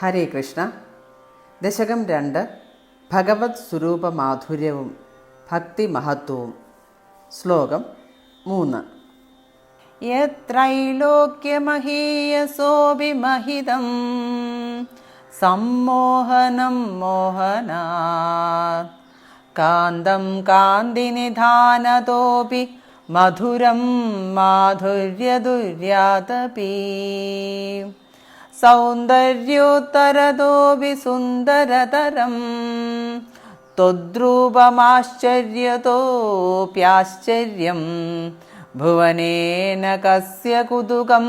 ഹരേ കൃഷ്ണ. ദശകം രണ്ട് ഭഗവത് സ്വരൂപ മാധുര്യവും ഭക്തി മഹത്വവും. ശ്ലോകം മൂന്ന്. യത്രൈലോക്യമഹീയസോഭിമഹിതം സമ്മോഹനം മോഹനാ കാന്തം കാന്തിനിധാനതോപി മധുരം മാധുര്യദുര്യാതപി സൗന്ദര്യോത്തരതോപി സുന്ദരതരം ത്വദ്രൂപമാശ്ചര്യതോപ്യാശ്ചര്യം. ഭുവനേന കസ്യ കുതുകം.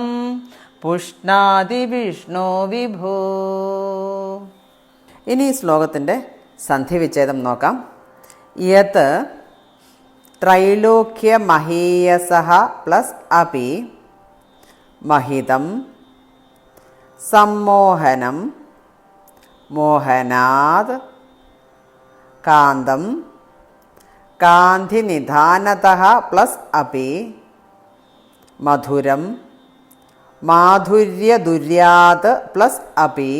പുഷ്ണാതി വിഷ്ണോ വിഭോ. ഇനി ഈ ശ്ലോകത്തിന്റെ സന്ധിവിച്ഛേദം നോക്കാം. യത് ത്രൈലോക്യ മഹീയസ പ്ലസ് അപി മഹിതം സമ്മോഹനം മോഹനാത് കാന്തം കാന്തിനിധാനത പ്ലസ് അപി മധുരം മാധുര്യദുര്യാത് പ്ലസ് അപി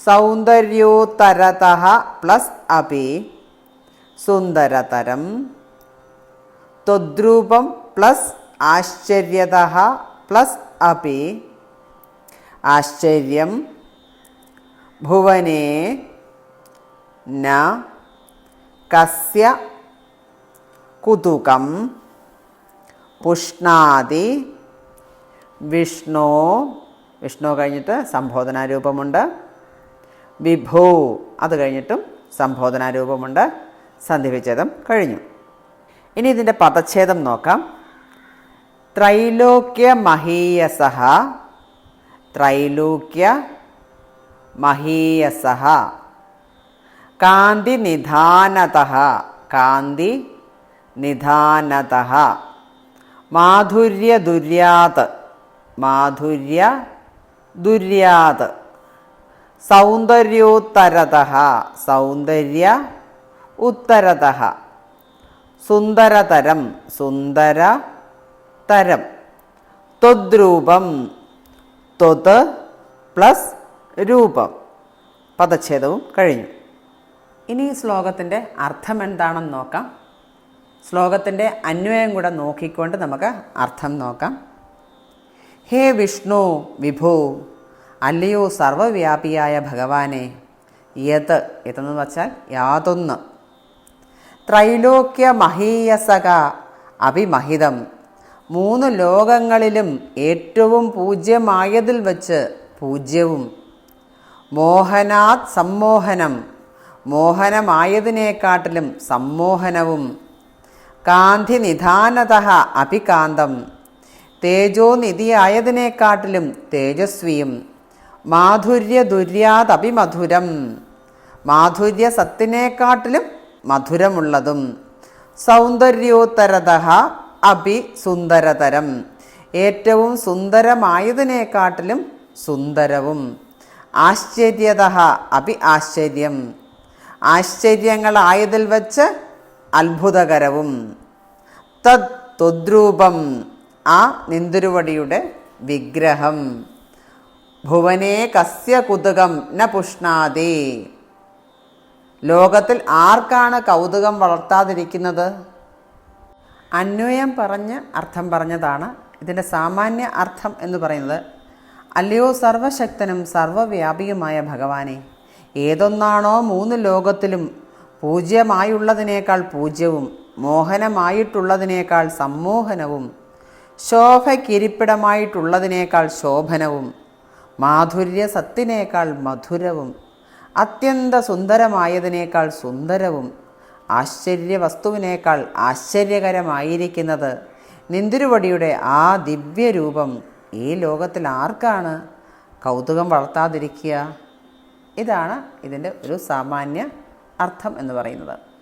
സൗന്ദര്യോത്തരത പ്ലസ് അപി സുന്ദരതരം ത്വദ്രൂപം പ്ലസ് ആശ്ചര്യത പ്ലസ് അപി ആശ്ചര്യം. ഭുവനേ ന കസ്യ കുതുകം. പുഷ്ണാതി വിഷ്ണു. വിഷ്ണു കഴിഞ്ഞിട്ട് സംബോധനാരൂപമുണ്ട്. വിഭു അത് കഴിഞ്ഞിട്ടും സംബോധനാരൂപമുണ്ട്. സന്ധിവിച്ഛേദം കഴിഞ്ഞു. ഇനി ഇതിന്റെ പദച്ഛേദം നോക്കാം. ത്രൈലോക്യ മഹീയസ ത്രൈലോക്യ മഹീയസ കാന്തി നിധാനത കാന്തി നിധാനത മാധുര്യ ദുര്യാത് മാധുര്യ ദുര്യാത് സൗന്ദര്യോത്തരത സൗന്ദര്യ ഉത്തരത സുന്ദരതരം. സുന്ദര തരം ത്വദ്രൂപം ത്വത് പ്ലസ് രൂപം. പദച്ഛേദവും കഴിഞ്ഞു. ഇനി ശ്ലോകത്തിന്റെ അർത്ഥം എന്താണെന്ന് നോക്കാം. ശ്ലോകത്തിന്റെ അന്വയം കൂടെ നോക്കിക്കൊണ്ട് നമുക്ക് അർത്ഥം നോക്കാം. ഹേ വിഷ്ണു വിഭു അല്ലയോ സർവവ്യാപിയായ ഭഗവാനെ യത് ഇതെന്ന് വച്ചാൽ യാതൊന്ന്. ത്രൈലോക്യ മഹീയസക അഭിമഹിതം. മൂന്ന് ലോകങ്ങളിലും ഏറ്റവും പൂജ്യമായതിൽ വച്ച് പൂജ്യവും. മോഹനാത് സമ്മോഹനം. മോഹനമായതിനേക്കാട്ടിലും സമ്മോഹനവും. കാന്തി നിധാനത അഭികാന്തം. തേജോനിധിയായതിനേക്കാട്ടിലും തേജസ്വിയും. മാധുര്യ ദുര്യാദഭിമധുരം മാധുര്യ സത്തിനേക്കാട്ടിലും മധുരമുള്ളതും. സൗന്ദര്യോത്തരത അഭി സുന്ദരതരം ഏറ്റവും സുന്ദരമായതിനെക്കാട്ടിലും സുന്ദരവും. ആശ്ചര്യത അഭി ആശ്ചര്യം. ആശ്ചര്യങ്ങളായതിൽ വച്ച് അത്ഭുതകരവും. തദ് ത്വദ്രൂപം. ആ നിന്തുരുവടിയുടെ വിഗ്രഹം. ഭുവനേ കസ്യ കുതുകം ന പുഷ്ണാതി ലോകത്തിൽ ആർക്കാണ് കൗതുകം വളർത്താതിരിക്കുന്നത്? അന്വയം പറഞ്ഞ് അർത്ഥം പറഞ്ഞതാണ്. ഇതിന്റെ സാമാന്യ അർത്ഥം എന്ന് പറയുന്നത് അല്ലയോ സർവശക്തനും സർവവ്യാപിയുമായ ഭഗവാനെ ഏതൊന്നാണോ മൂന്ന് ലോകത്തിലും പൂജ്യമായുള്ളതിനേക്കാൾ പൂജ്യവും മോഹനമായിട്ടുള്ളതിനേക്കാൾ സമ്മോഹനവും ശോഭയ്ക്കിരിപ്പിടമായിട്ടുള്ളതിനേക്കാൾ ശോഭനവും മാധുര്യ സത്തിനേക്കാൾ മധുരവും അത്യന്ത സുന്ദരമായതിനേക്കാൾ സുന്ദരവും ആശ്ചര്യ വസ്തുവിനേക്കാൾ ആശ്ചര്യകരമായിരിക്കുന്നത് നിന്തിരുവടിയുടെ ആ ദിവ്യരൂപം ഈ ലോകത്തിൽ ആർക്കാണ് കൗതുകം വളർത്താതിരിക്കുക? ഇതാണ് ഇതിന്റെ ഒരു സാമാന്യ അർത്ഥം എന്ന് പറയുന്നത്.